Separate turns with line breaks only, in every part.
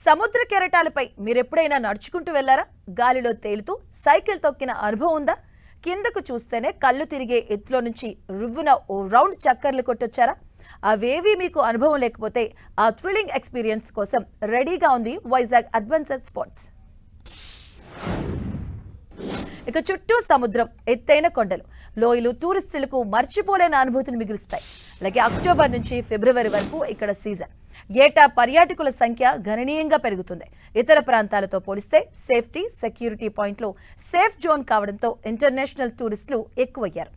సముద్ర కెరటాలపై మీరెప్పుడైనా నడుచుకుంటూ వెళ్ళారా? గాలిలో తేలుతూ సైకిల్ తొక్కిన అనుభవం ఉందా? కిందకు చూస్తేనే కళ్ళు తిరిగే ఎత్తులో నుంచి రువ్వున ఓ రౌండ్ చక్కర్లు కొట్టొచ్చారా? అవేవీ మీకు అనుభవం లేకపోతే ఆ థ్రిల్లింగ్ ఎక్స్పీరియన్స్ కోసం రెడీగా ఉంది వైజాగ్ అడ్వెంచర్ స్పోర్ట్స్. ఇక చుట్టూ సముద్రం ఎత్తైన కొండలు. లోయలు టూరిస్టులకు మర్చిపోలేని అనుభూతిని మిగులుస్తాయి. అలాగే అక్టోబర్ నుంచి ఫిబ్రవరి వరకు ఇక్కడ సీజన్. ఏటా పర్యాటకుల సంఖ్య గణనీయంగా పెరుగుతుంది. ఇతర ప్రాంతాలతో పోలిస్తే సేఫ్టీ సెక్యూరిటీ పాయింట్లు సేఫ్ జోన్ కావడంతో ఇంటర్నేషనల్ టూరిస్టులు ఎక్కువయ్యారు.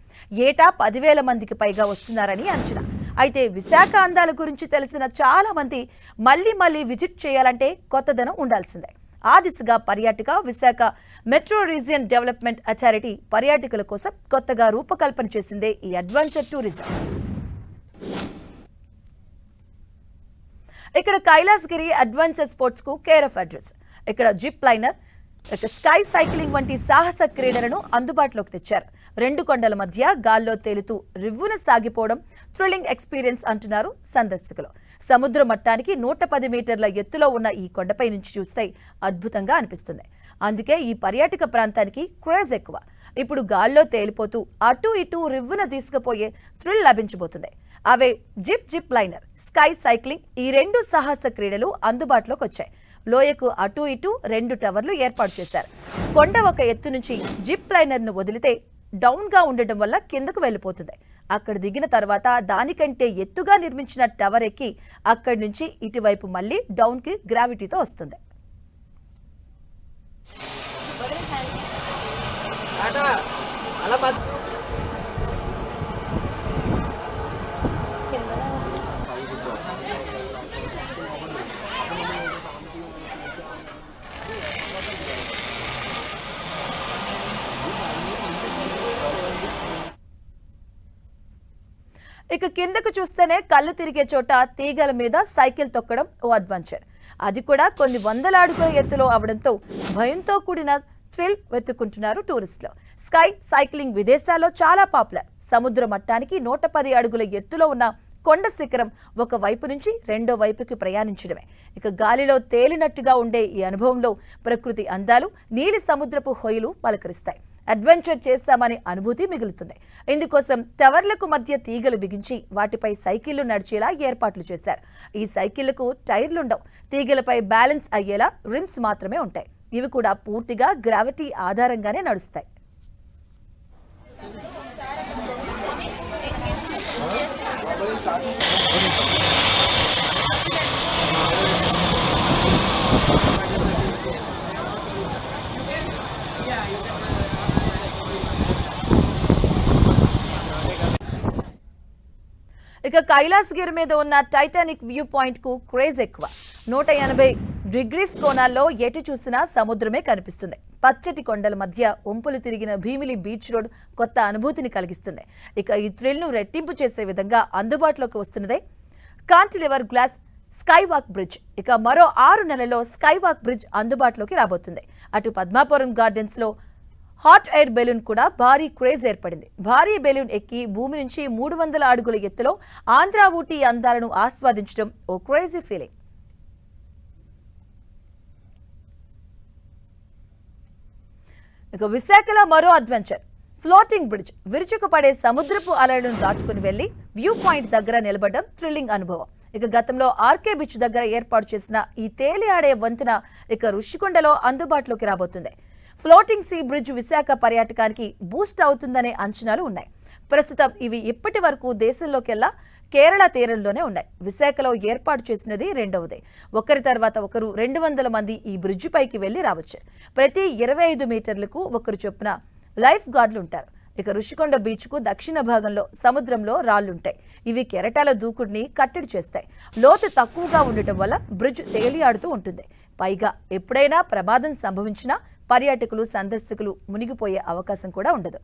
ఏటా పదివేల మందికి పైగా వస్తున్నారని అంచనా. అయితే విశాఖ అందాల గురించి తెలిసిన చాలా మంది మళ్ళీ మళ్ళీ విజిట్ చేయాలంటే కొత్తదనం ఉండాల్సిందే. ఆ దిశగా పర్యాటక Visakha metro region development authority పర్యాటకుల కోసం కొత్తగా రూపకల్పన చేసిందే ఈ అడ్వెంచర్ టూరిజం. ఇక్కడ కైలాసగిరి అడ్వెంచర్ స్పోర్ట్స్కు కేర్ ఆఫ్ అడ్రస్ ఇక్కడ జిప్ లైనర్ స్కై సైక్లింగ్ వంటి సాహస క్రీడలను అందుబాటులోకి తెచ్చారు. రెండు కొండల మధ్య గాల్లో తేలుతూ రివ్వున సాగిపోవడం థ్రిల్లింగ్ ఎక్స్పీరియన్స్ అంటున్నారు సందర్శకులు. సముద్ర మట్టానికి నూట పది మీటర్ల ఎత్తులో ఉన్న ఈ కొండపై నుంచి చూస్తే అద్భుతంగా అనిపిస్తుంది. అందుకే ఈ పర్యాటక ప్రాంతానికి క్రేజ్ ఎక్కువ. ఇప్పుడు గాల్లో తేలిపోతూ అటు ఇటు రివ్వున తీసుకుపోయే థ్రిల్ లభించబోతుంది. అవే zip zip liner sky cycling ఈ రెండు సాహస క్రీడలు అందుబాటులోకి వచ్చాయి. లోయకు అటు ఇటు రెండు టవర్లు ఏర్పాటు చేశారు. కొండ ఒక ఎత్తు నుంచి జిప్ లైనర్ను వదిలితే డౌన్గా ఉండటం వల్ల కిందకు వెళ్ళిపోతుంది. అక్కడ దిగిన తర్వాత దానికంటే ఎత్తుగా నిర్మించిన టవర్ ఎక్కి అక్కడి నుంచి ఇటువైపు మళ్ళీ డౌన్కి గ్రావిటీతో వస్తుంది.
అలా పద్
ఇక కిందకు చూస్తేనే కళ్ళు తిరిగే చోట తీగల మీద సైకిల్ తొక్కడం ఓ అడ్వెంచర్. అది కూడా కొన్ని వందల అడుగుల ఎత్తులో అవడంతో భయంతో కూడిన థ్రిల్ వెతుకుంటున్నారు టూరిస్టులు. స్కై సైక్లింగ్ విదేశాల్లో చాలా పాపులర్. సముద్ర మట్టానికి నూట పది అడుగుల ఎత్తులో ఉన్న కొండ శిఖరం ఒక వైపు నుంచి రెండో వైపుకి ప్రయాణించడమే. ఇక గాలిలో తేలినట్టుగా ఉండే ఈ అనుభవంలో ప్రకృతి అందాలు నీలి సముద్రపు హొయలు పలకరిస్తాయి. అడ్వెంచర్ చేస్తామనే అనుభూతి మిగులుతుంది. ఇందుకోసం టవర్లకు మధ్య తీగలు బిగించి వాటిపై సైకిళ్ళు నడిచేలా ఏర్పాట్లు చేశారు. ఈ సైకిళ్ళకు టైర్లుండవు. తీగలపై బ్యాలెన్స్ అయ్యేలా రిమ్స్ మాత్రమే ఉంటాయి. ఇవి కూడా పూర్తిగా గ్రావిటీ ఆధారంగానే నడుస్తాయి. ఇక కైలాసగిరి మీద ఉన్న టైటానిక్ వ్యూ పాయింట్కు క్రేజ్ ఎక్కువ. నూట ఎనభై డిగ్రీస్ కోణాల్లో ఎటు చూసినా సముద్రమే కనిపిస్తుంది. పచ్చటి కొండల మధ్య ఒంపులు తిరిగిన భీమిలి బీచ్ రోడ్ కొత్త అనుభూతిని కలిగిస్తుంది. ఇక ఈ థ్రిల్ను రెట్టింపు చేసే విధంగా అందుబాటులోకి వస్తున్నదే కాంటిలివర్ గ్లాస్ స్కైవాక్ బ్రిడ్జ్. ఇక మరో ఆరు నెలల్లో స్కైవాక్ బ్రిడ్జ్ అందుబాటులోకి రాబోతుంది. అటు పద్మాపురం గార్డెన్స్లో హాట్ ఎయిర్ బెలూన్ కూడా భారీ క్రేజ్ ఏర్పడింది. భారీ బెలూన్ ఎక్కి భూమి నుంచి మూడు వందల అడుగుల ఎత్తులో ఆంధ్ర ఊటీ అందాలను ఆస్వాదించడం ఓ క్రేజీ ఫీలింగ్. ఇక విశాఖలో మరో అడ్వెంచర్ ఫ్లోటింగ్ బ్రిడ్జ్ విరుచుకు పడే సముద్రపు అలలను దాటుకుని వెళ్ళి వ్యూ పాయింట్ దగ్గర నిలబడడం థ్రిల్లింగ్ అనుభవం. ఇక గతంలో ఆర్కే బీచ్ దగ్గర ఏర్పాటు చేసిన ఈ తేలి ఆడే వంతెన ఇక ఋషికొండలో అందుబాటులోకి రాబోతుంది. ఫ్లోటింగ్ సీ బ్రిడ్జ్ విశాఖ పర్యాటకానికి బూస్ట్ అవుతుందనే అంచనాలు ఉన్నాయి. ప్రస్తుతం ఇవి ఇప్పటి వరకు దేశంలోకెల్లా కేరళ తీరంలోనే ఉన్నాయి. విశాఖలో ఏర్పాటు చేసినది రెండవది. ఒకరి తర్వాత ఒకరు రెండు వందల మంది ఈ బ్రిడ్జి పైకి వెళ్ళి రావచ్చు. ప్రతి ఇరవై ఐదు మీటర్లకు ఒకరు చొప్పున లైఫ్ గార్డులు ఉంటారు. ఇక ఋషికొండ బీచ్కు దక్షిణ భాగంలో సముద్రంలో రాళ్ళుంటాయి ఇవి కెరటాల దూకుడిని కట్టడి చేస్తాయి. లోతు తక్కువగా ఉండటం వల్ల బ్రిడ్జ్ తేలియాడుతూ ఉంటుంది. పైగా ఎప్పుడైనా ప్రమాదం సంభవించినా పర్యాటకులు సందర్శకులు మునిగిపోయే అవకాశం కూడా ఉండదు.